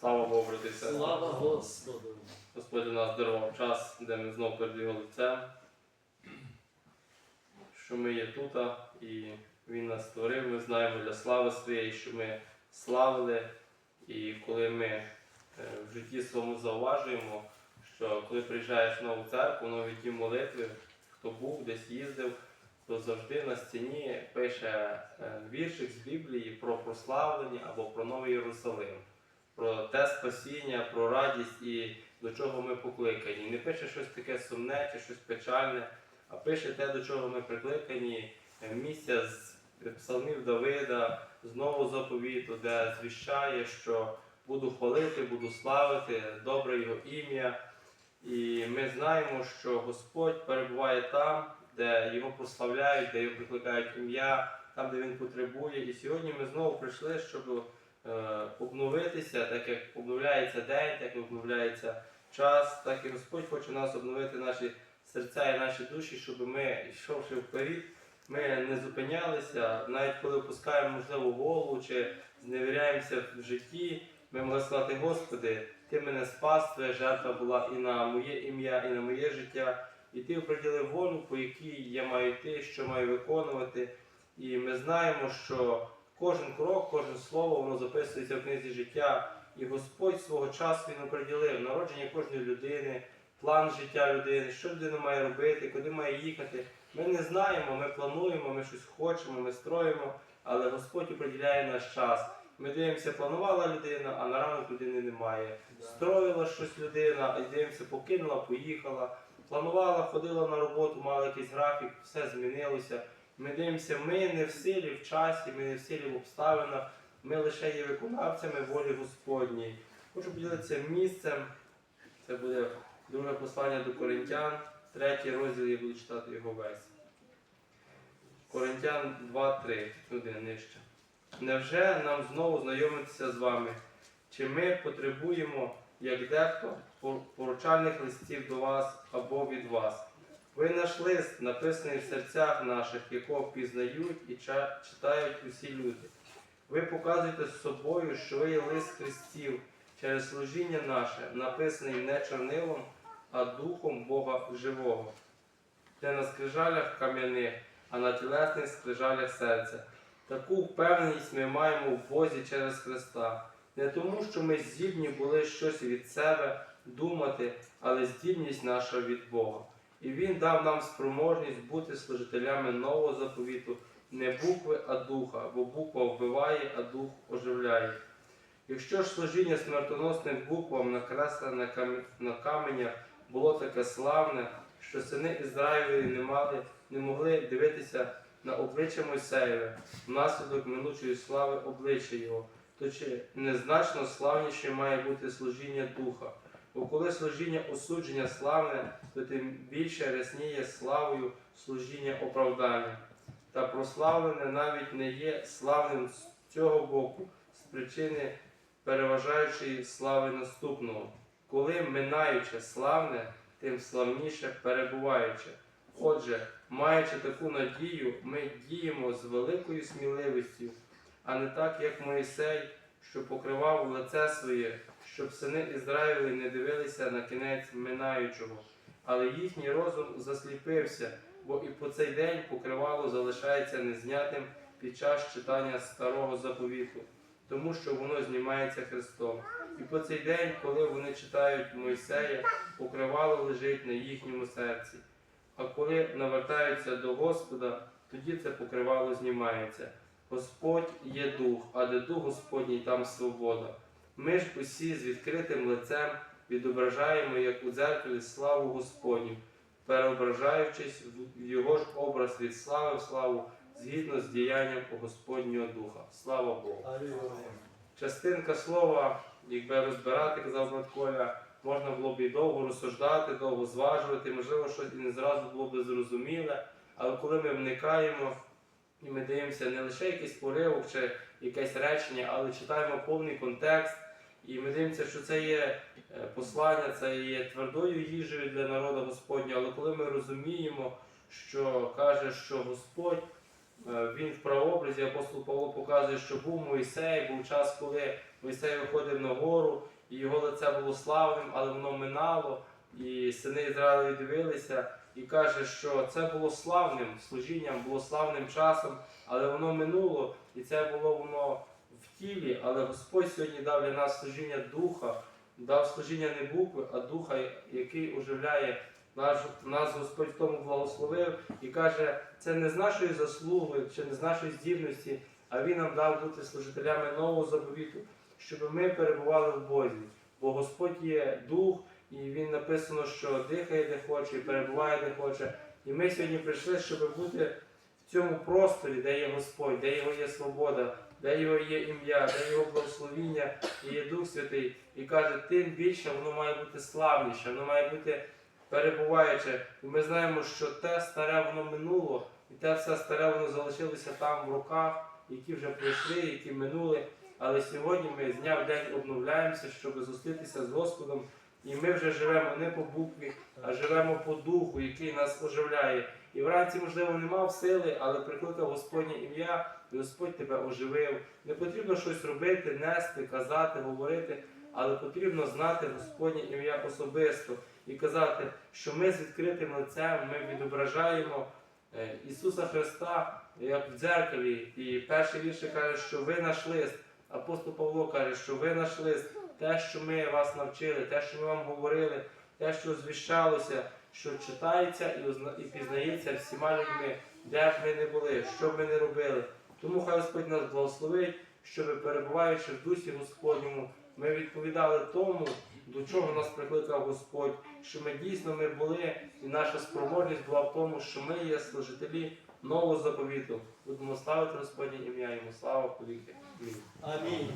Слава Богу, брати. Слава Господу! Господь для нас дарував час, де ми знову перед його лицем, що ми є тут, і Він нас створив. Ми знаємо для слави своєї, що ми славили. І коли ми е, в житті своєму зауважуємо, що коли приїжджаєш в нову церкву, в нові ті молитви, хто був, десь їздив, то завжди на стіні пише е, віршик з Біблії про прославлення або про Новий Єрусалим, про те спасіння, про радість і до чого ми покликані. Не пише щось таке сумне чи щось печальне, а пише те, до чого ми прикликані, е, місця з псалмів Давида, з нового заповіту, де звіщає, що буду хвалити, буду славити добре його ім'я. І ми знаємо, що Господь перебуває там, де його прославляють, де його прикликають ім'я, там, де він потребує. І сьогодні ми знову прийшли, щоб обновитися, так як обновляється день, так як обновляється час, так і Господь хоче нас обновити наші серця і наші душі, щоб ми, йшовши вперед, ми не зупинялися, навіть коли опускаємо, можливо, голову чи зневіряємося в житті, ми могли сказати, Господи, Ти мене спас, Твоя жертва була і на моє ім'я, і на моє життя, і Ти оприділив волю, по якій я маю йти, що маю виконувати. І ми знаємо, що кожен крок, кожне слово, воно записується в книзі життя. І Господь свого часу Він оприділив народження кожної людини, план життя людини, що людина має робити, куди має їхати. Ми не знаємо, ми плануємо, ми щось хочемо, ми строїмо, але Господь оприділяє наш час. Ми дивимося, планувала людина, а на ранок людини немає. Строїла щось людина, і дивимося, покинула, поїхала. Планувала, ходила на роботу, мала якийсь графік, все змінилося. Ми дивимося, ми не в силі в часі, ми не в силі в обставинах, ми лише є виконавцями волі Господньої. Хочу поділитися місцем. Це буде друге послання до Коринтян, третій розділ, я буду читати його весь. Коринтян 2.3, туди нижче. Невже нам знову знайомитися з вами? Чи ми потребуємо, як дехто, поручальних листів до вас або від вас? Ви наш лист, написаний в серцях наших, якого пізнають і читають усі люди. Ви показуєте з собою, що ви є лист Христів через служіння наше, написаний не чорнилом, а духом Бога живого. Не на скрижалях кам'яних, а на тілесних скрижалях серця. Таку впевненість ми маємо в Бозі через Христа. Не тому, що ми здібні були щось від себе думати, але здібність наша від Бога. І Він дав нам спроможність бути служителями нового заповіту, не букви, а духа, бо буква вбиває, а дух оживляє. Якщо ж служіння смертоносним буквам накреслене на каменях було таке славне, що сини Ізраїлеві не, мали, не могли дивитися на обличчя Мойсеєве, внаслідок минучої слави обличчя його, то чи незначно славніше має бути служіння духа? Бо коли служіння осудження славне, то тим більше рясніє славою служіння оправдання. Та прославлене навіть не є славним з цього боку, з причини переважаючої слави наступного. Коли минаюче славне, тим славніше перебуваюче. Отже, маючи таку надію, ми діємо з великою сміливістю, а не так, як Моїсей, що покривав лице своє, щоб сини Ізраїлі не дивилися на кінець минаючого, але їхній розум засліпився, бо і по цей день покривало залишається незнятим під час читання старого заповіту, тому що воно знімається Христом. І по цей день, коли вони читають Мойсея, покривало лежить на їхньому серці. А коли навертаються до Господа, тоді це покривало знімається. Господь є дух, а де дух Господній, там свобода. Ми ж усі з відкритим лицем відображаємо, як у дзеркалі, славу Господню, переображаючись в його ж образ від слави в славу, згідно з діянням Господнього Духа. Слава Богу! Частинка слова, якби розбирати, казав брат Коля, можна було б і довго розсуждати, довго зважувати, можливо, щось і не зразу було б зрозуміле. Але коли ми вникаємо і ми дивимося не лише якийсь поривок чи якесь речення, але читаємо повний контекст, і ми дивимося, що це є е, послання, це є твердою їжею для народу Господнього. Але коли ми розуміємо, що каже, що Господь Е, Він в прообразі апостол Павло показує, що був Мойсей, був час, коли Мойсей виходив на гору, і його лице було славним, але воно минало, і сини Ізраїлеві дивилися, і каже, що це було славним служінням, було славним часом, але воно минуло, і це було воно в тілі, але Господь сьогодні дав для нас служіння духа, дав служіння не букви, а духа, який оживляє наш, нас Господь в тому благословив і каже, це не з нашої заслуги чи не з нашої здібності, а Він нам дав бути служителями нового заповіту, щоб ми перебували в Бозі. Бо Господь є дух, і Він написано, що дихає де хоче, і перебуває де хоче. І ми сьогодні прийшли, щоб бути в цьому просторі, де є Господь, де його є свобода, де його є ім'я, де його благословіння і є Дух Святий. І каже, тим більше воно має бути славніше, воно має бути перебуваюче. І ми знаємо, що те старе воно минуло, і те все старе воно залишилося там в руках, які вже пройшли, які минули. Але сьогодні ми з дня в день обновляємося, щоб зустрітися з Господом. І ми вже живемо не по букві, а живемо по духу, який нас оживляє. І вранці, можливо, не мав сили, але прикликав Господнє ім'я, і Господь тебе оживив. Не потрібно щось робити, нести, казати, говорити, але потрібно знати Господнє ім'я особисто і казати, що ми з відкритим лицем ми відображаємо е, Ісуса Христа як в дзеркалі. І перший вірш каже, що ви наш лист. Апостол Павло каже, що ви наш лист, те, що ми вас навчили, те, що ми вам говорили, те, що звіщалося, що читається і, пізнається всіма людьми, де б ми не були, що б ми не робили. Тому хай Господь нас благословить, щоб перебуваючи в дусі Господньому, ми відповідали тому, до чого нас прикликав Господь, що ми дійсно ми були, і наша спроможність була в тому, що ми є служителі нового заповіту. Будемо ставити Господнє ім'я йому. Слава повіки. Амінь. Амінь.